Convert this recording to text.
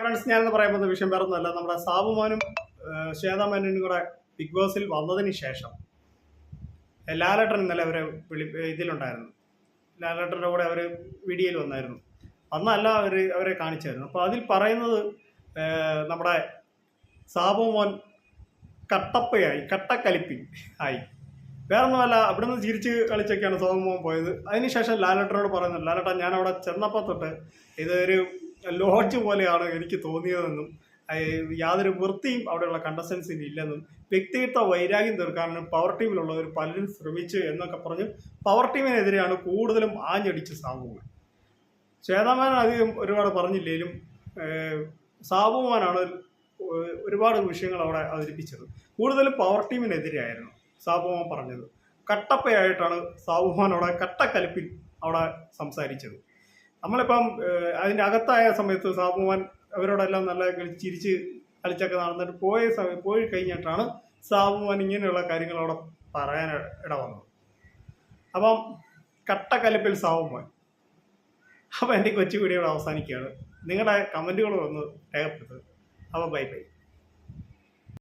Friends ഞാനെന്ന് പറയാൻ പോകുന്ന വിഷയം വേറെ ഒന്നുമല്ല നമ്മുടെ സാബുമാനും ശ്വേതാമാനും കൂടെ ബിഗ് ബോസിൽ വന്നതിന് ശേഷം ലാലേട്ടൻ ഇന്നലെ അവരെ വിളി ഇതിലുണ്ടായിരുന്നു. ലാലേട്ടന്റെ കൂടെ അവർ വീഡിയോയിൽ വന്നായിരുന്നു. അന്നല്ല അവർ അവരെ കാണിച്ചായിരുന്നു. അപ്പോൾ അതിൽ പറയുന്നത് നമ്മുടെ സാബുമോൻ കട്ടപ്പയായി കട്ടക്കലിപ്പി ആയി. വേറെ ഒന്നുമല്ല അവിടെ നിന്ന് ചിരിച്ച് കളിച്ചൊക്കെയാണ് സോമമോൻ പോയത്. അതിനുശേഷം ലാലേട്ടനോട് പറയുന്നത് ലാലേട്ടൻ ഞാൻ ചെന്നപ്പോൾ തൊട്ട് ഇതൊരു ലോഡ്ജ് പോലെയാണ് എനിക്ക് തോന്നിയതെന്നും യാതൊരു വൃത്തിയും അവിടെയുള്ള കണ്ടസ്റ്റൻസിന് ഇല്ലെന്നും വ്യക്തിഗത വൈരാഗ്യം തീർക്കാനും പവർ ടീമിലുള്ളവർ പലരും ശ്രമിച്ചു എന്നൊക്കെ പറഞ്ഞ് പവർ ടീമിനെതിരെയാണ് കൂടുതലും ആഞ്ഞടിച്ച് സാബുമാൻ ശ്വേതാമാൻ അധികം ഒരുപാട് പറഞ്ഞില്ലെങ്കിലും സാബുമാനാണ് ഒരുപാട് വിഷയങ്ങൾ അവിടെ അവതരിപ്പിച്ചത്. കൂടുതലും പവർ ടീമിനെതിരെയായിരുന്നു സാബുമാൻ പറഞ്ഞത്. കട്ടപ്പയായിട്ടാണ് സാബുമാൻ അവിടെ കട്ടക്കലിപ്പിൽ അവിടെ സംസാരിച്ചത്. നമ്മളിപ്പം അതിന്റെ അകത്തായ സമയത്ത് സാബുമാൻ അവരോടെല്ലാം നല്ല ചിരിച്ച് കളിച്ചൊക്കെ നടന്നിട്ട് പോയ സമയം പോയി കഴിഞ്ഞിട്ടാണ് സാബുമാൻ ഇങ്ങനെയുള്ള കാര്യങ്ങൾ അവിടെ പറയാൻ ഇട വന്നത് അപ്പം കട്ടക്കലിപ്പിൽ സാബുമാൻ. അപ്പം എന്റെ കൊച്ചു വീഡിയോ അവസാനിക്കുകയാണ്. നിങ്ങളുടെ കമന്റുകൾ ഒന്ന് രേഖപ്പെടുത്തുക. അപ്പോൾ ബൈ ബൈ.